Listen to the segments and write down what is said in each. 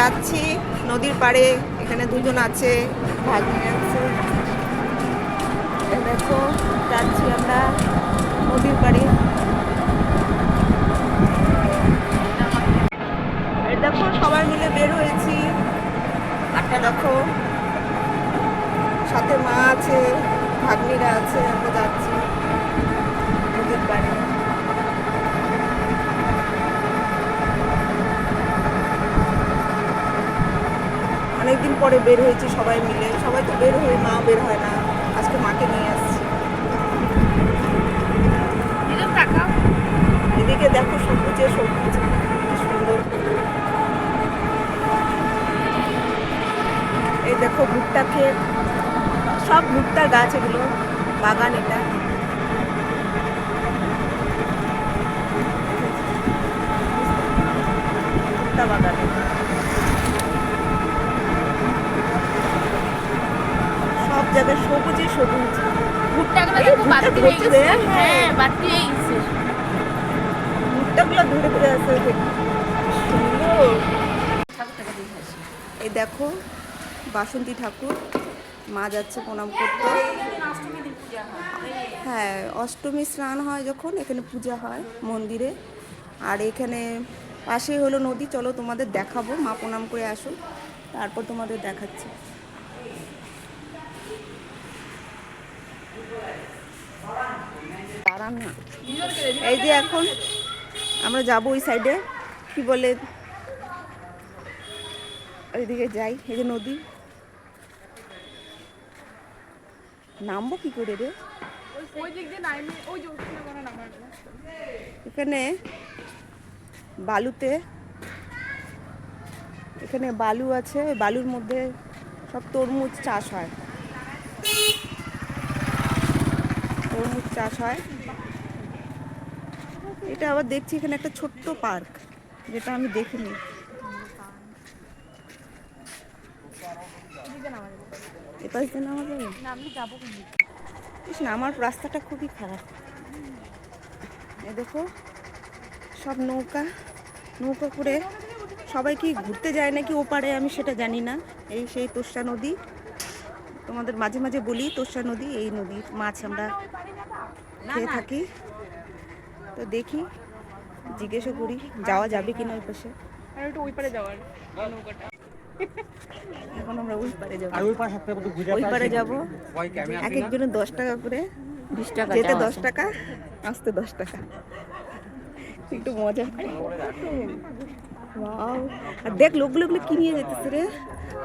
যাচ্ছি, নদীর পাড়ে, এখানে দুজন আছে, ভাগ্নে আছে। দেখো, যাচ্ছি আমরা নদীর পাড়ে। দেখো, সবাই মিলে বের হয়েছি। একটা দেখো। সাথে মা আছে, ভাগ্নিরা আছে, আমরা যাচ্ছি নদীর পাড়ে। অনেকদিন পরে বের হয়েছি সবাই মিলে। সবাই তো বের হয়ে মা বের হয় না। আজকে মাকে নিয়ে আসছি। এদিকে দেখো সবুজে সবুজ। সুন্দর। এই দেখো ভুট্টা খেয়ে সব ভুট্টার গাছ এগুলো বাগান এটা। ভুট্টা বাগান এটা। সব জায়গায় সবুজে সবুজ। ভুট্টাগুলো হয়ে গেছে। হ্যাঁ। গেছে। ভুট্টাগুলো ধরে ধরে আছে সুন্দর। এই দেখো বাসন্তী ঠাকুর মা যাচ্ছে প্রণাম করতে। হ্যাঁ অষ্টমী স্নান হয় যখন এখানে পূজা হয় মন্দিরে। আর এখানে পাশেই হলো নদী চলো তোমাদের দেখাবো। মা প্রণাম করে আসো তারপর তোমাদের দেখাচ্ছি। এই যে এখন আমরা যাব ওই সাইডে, কি বলে? ওইদিকে যাই, এই যে নদী। নামবো কি করে রে? এখানে বালুতে, এখানে বালু আছে, বালুর মধ্যে সব তরমুজ চাষ হয় তরমুজ চাষ হয়। এটা আবার দেখছি এখানে একটা ছোট্ট পার্ক, যেটা আমি দেখিনি। আমার রাস্তাটা খুবই খারাপ। এ দেখো, সব নৌকা নৌকা করে সবাই কি ঘুরতে যায় নাকি ওপারে? আমি সেটা জানি না। এই সেই তোষা নদী। তোমাদের মাঝে মাঝে বলি তোষা নদী এই নদীর মাছ আমরা খেয়ে থাকি। তো দেখি জিজ্ঞেসও করি যাওয়া যাবে কিনা ওই পাশে। আর একটু ওই পারে যাওয়ার নৌকাটা। এখন আমরা ওই পারে যাব। ওই পাশে একটা কত ঘুরে ওই পারে যাব। এক একজনের দশ টাকা করে। বিশ টাকা যেতে দশ টাকা আসতে দশ টাকা। একটু মজা! আর দেখ লোকগুলো কি নিয়ে যেতেছে রে?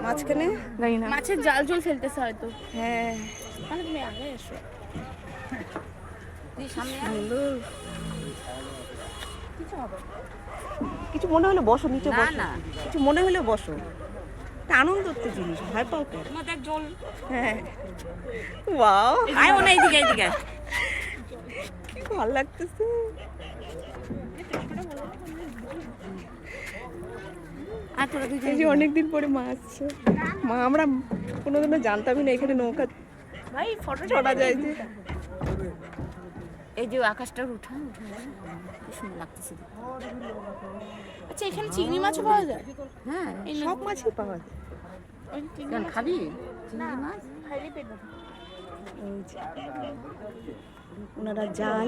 মাঝখানে? জানি না। মাছের জাল জল ফেলতেছে হয়তো। হ্যাঁ। মানে তুমি আগে এসো। কিছু হবে? কিছু মনে হলে বসো নিচে না, বসো। না। কিছু মনে হলে বসো। আনন্দ তো জিনিস ভয় পাও কেন জল হ্যাঁ। ওয়াও। আয় মনে এইদিকে এইদিকে। কি ভালো লাগতেছে আর তোরা দুজন এই যে অনেকদিন পরে মা আসছে। মা আমরা কোনোদিনও জানতামই না এখানে নৌকা ভাই ফটো ছড়া যায় যে। এই যে আকাশটার উঠান উঠান সুন্দর লাগতেছে আচ্ছা এখানে চিংড়ি মাছও পাওয়া যায়? হ্যাঁ সব মাছই পাওয়া যায়। কেন খাবি? চিংড়ি মাছ? খাইলে পেট ওনারা জাল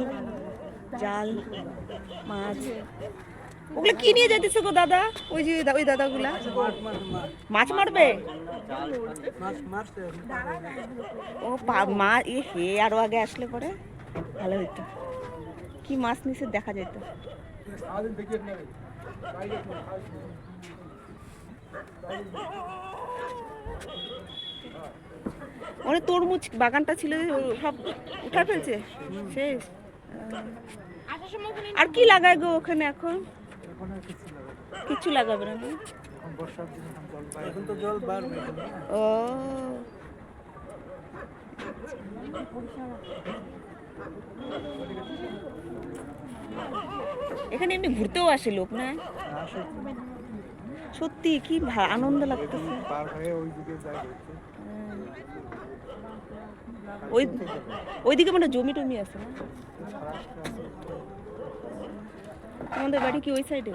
জাল মাছ। ওগুলো কি নিয়ে যাইতেছে গো দাদা? ওই যে ওই দাদাগুলা। মাছ মারবে? ও মা, এ হে, আরও আগে আসলে পরে? ভালো হইতো। কি মাছ নিচে দেখা যেত অনেক তরমুজ বাগানটা ছিল সব উঠা ফেলছে? শেষ। আর কি লাগায় গো ওখানে এখন? কিছু লাগাবে না না? এখন তো জল বাড়বে ও। এখানে এমনি ঘুরতেও আসে লোক না? সত্যি কি আনন্দ লাগতেছে। হয়ে ওই ওইদিকে মানে জমি টমি আছে না? আমাদের বাড়ি কি ওই সাইডে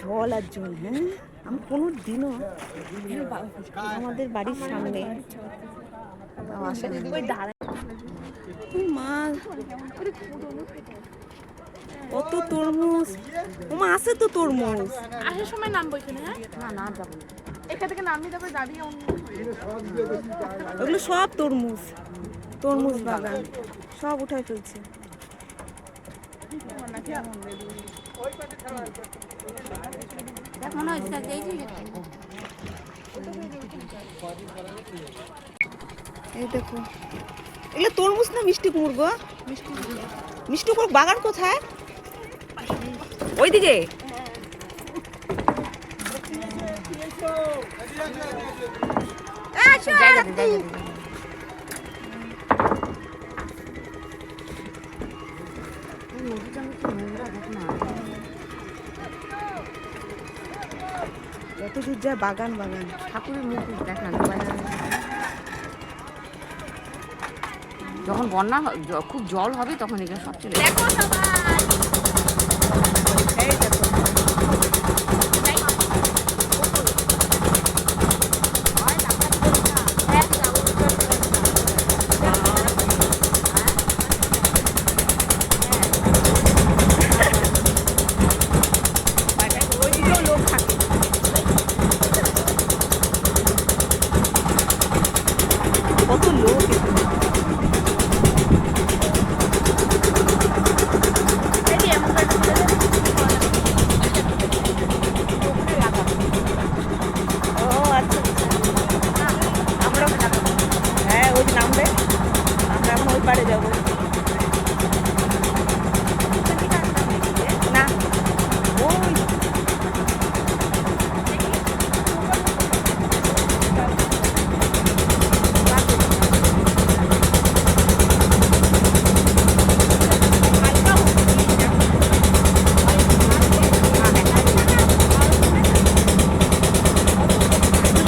জল আর জল হ্যাঁ? আমি কোনো দিনও আমাদের বাড়ির সামনে ওই কত তরমুজ। ও আছে তো তরমুজ। আসার সময় নামবো এখানে হ্যাঁ? না না যাব এখান থেকে নামিয়ে তারপরে অন্য ওগুলো সব তরমুজ তরমুজ বাগান। সব উঠায় ফেলছে। মনে হচ্ছে এই দেখো। এগুলো তরমুজ না মিষ্টি কুমড় গো? মিষ্টি কুমড়। বাগান কোথায়? ওইদিকে? যত দূর যায় বাগান বাগান। ঠাকুরের মুখ দেখা যখন বন্যা খুব জল হবে তখন এখানে সব চলে যাবে। এই দেখো ওইদিকেও লোক থাকে কত লোক এখানে। ও আচ্ছা আচ্ছা। আমরা হ্যাঁ ওই যে নামবে আমরা এখন ওই পারে যাব না ওই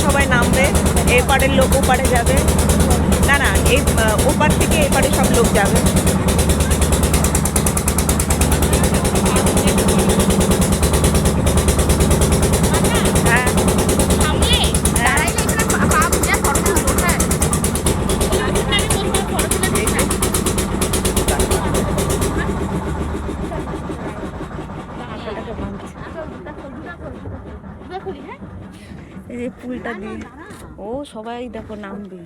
সবাই নামবে পাড়ের লোক ওপারে যাবে। না না, এই ওপার থেকে এপারে সব লোক যাবে। হ্যাঁ। এই যে দিয়ে। ও সবাই দেখো নামবে।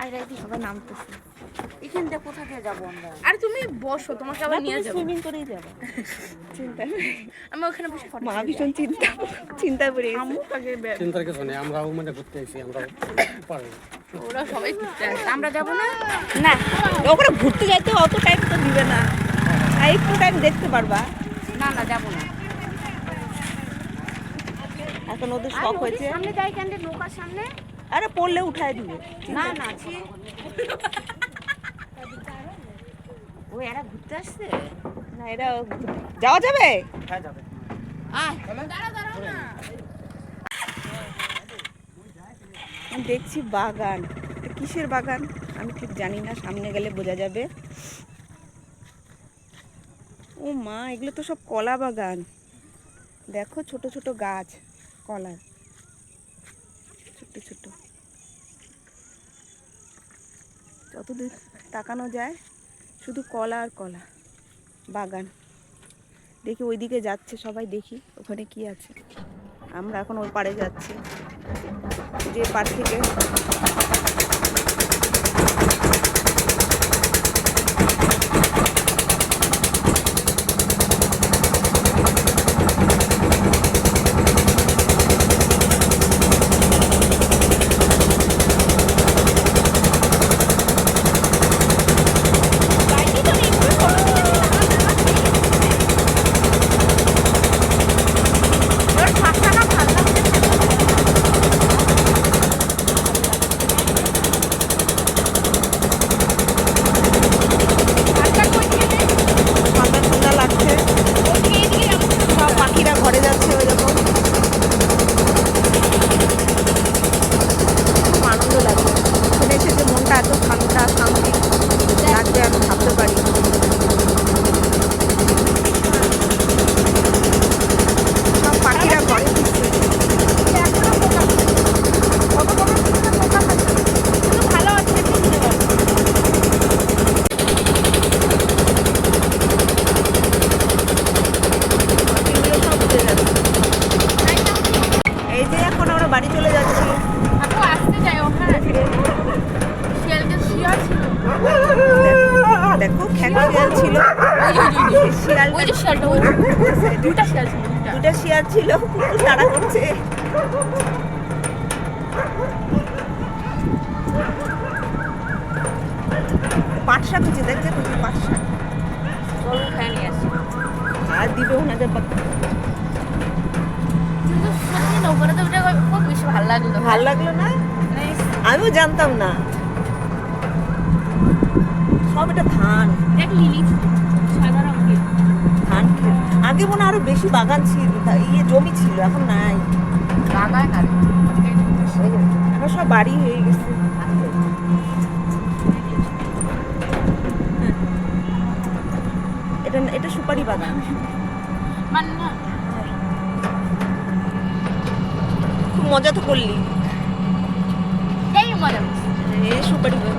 আর রাইতে সবাই নামতেছে। এখান থেকে কোথা দিয়ে যাব আমরা? আর তুমি বসো তোমাকে আবার নিয়ে যাব। সুইমিং করেই যাব। চিন্তা। আমি ওখানে বসে ফটো মা ভীষণ চিন্তা চিন্তা করে গেছে। আম্মু আগে চিন্তার কিছু নেই আমরাও মানে ঘুরতে এসেছি আমরা পারি ওরা সবাই ঘুরতে আসে। আমরা যাব না? না ওখানে ঘুরতে যাইতে অত টাইম তো দিবে না। আর একটু টাইম দেখতে পারবা। না না যাব না। এখন ওদের শখ হয়েছে। সামনে যাই কেন নৌকার সামনে। আরে পড়লে উঠায় দিবে। না না ছি। ও এরা ঘুরতে আসছে? না এরা যাওয়া যাবে? হ্যাঁ যাবে। দেখছি বাগান। কিসের বাগান? আমি ঠিক জানি না সামনে গেলে বোঝা যাবে। ও মা এগুলো তো সব কলা বাগান। দেখো ছোট ছোট গাছ কলার ছোট ছোট যতদূর তাকানো যায়, শুধু কলা আর কলা, বাগান। দেখি ওই দিকে যাচ্ছে, সবাই দেখি ওখানে কি আছে। আমরা এখন ওই পাড়ে যাচ্ছি, যে পাড় থেকে। শিয়াল দুটা শিয়াল ছিল দুটা। দুটা শিয়াল ছিল কুকুর তাড়া করছে। পাট শাক হচ্ছে দেখছে তো পাট শাক চলো খাই নিয়ে আর দিবে ওনাদের ভালো লাগল। ভালো লাগল না? আমিও জানতাম না। সব এটা ধান। দেখ লিলি। রঙের ধান আগে মনে হয় আরও বেশি বাগান ছিল ইয়ে জমি ছিল এখন নাই। বাগান আর এখন সব বাড়ি হয়ে গেছে। এটা এটা সুপারি বাগান। মানে খুব মজা তো করলি। এই মজা এই সুপারি বাগান।